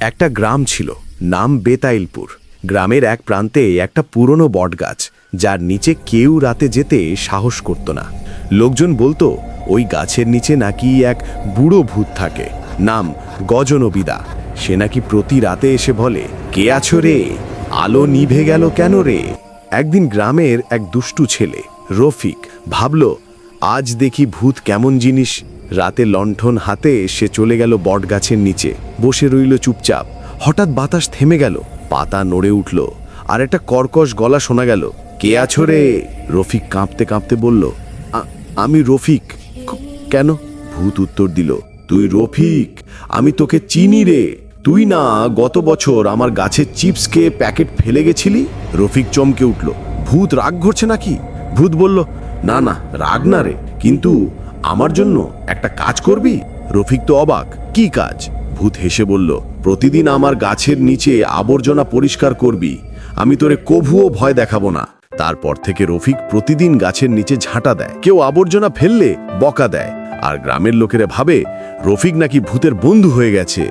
একটা গ্রাম ছিল, নাম বেতাইলপুর। গ্রামের এক প্রান্তে একটা পুরনো বটগাছ, যার নিচে কেউ রাতে যেতে সাহস করত না। লোকজন বলতো, ওই গাছের নিচে নাকি এক বুড়ো ভূত থাকে, নাম গজনবিদা। সে নাকি প্রতি রাতে এসে বলে, কে আছো রে? আলো নিভে গেল কেন রে একদিন গ্রামের এক দুষ্টু ছেলে, রফিক, ভাবল, আজ দেখি ভূত কেমন জিনিস। রাতে লণ্ঠন হাতে সে চলে গেল বটগাছের নিচে। বসে রইল চুপচাপ। হঠাৎ বাতাস থেমে গেল। পাতা নড়ে উঠল। আর একটা কর্কশ গলা শোনা গেল। কে আছো রে? রফিক কাঁপতে কাঁপতে বলল আমি রফিক। কেন? ভূত উত্তর দিল, তুই রফিক। আমি তোকে চিনি রে। তুই না গত বছর আমার গাছের চিপসকে প্যাকেট ফেলে গেছিলি? রফিক চমকে উঠল, ভূত রাগ ঘরছে নাকি? ভূত বলল, না না, রাগ না রে। কিন্তু আমার জন্য একটা কাজ করবি? রফিক তো অবাক। কি কাজ? ভূত হেসে বলল, প্রতিদিন আমার গাছের নিচে আবর্জনা পরিষ্কার করবি। আমি তোরে কভুও ভয় দেখাবো না। তারপর থেকে রফিক প্রতিদিন গাছের নিচে ঝাঁটা দেয়। কেউ আবর্জনা ফেললে বকা দেয়। আর গ্রামের লোকেরা ভাবে, রফিক নাকি ভূতের বন্ধু হয়ে গেছে।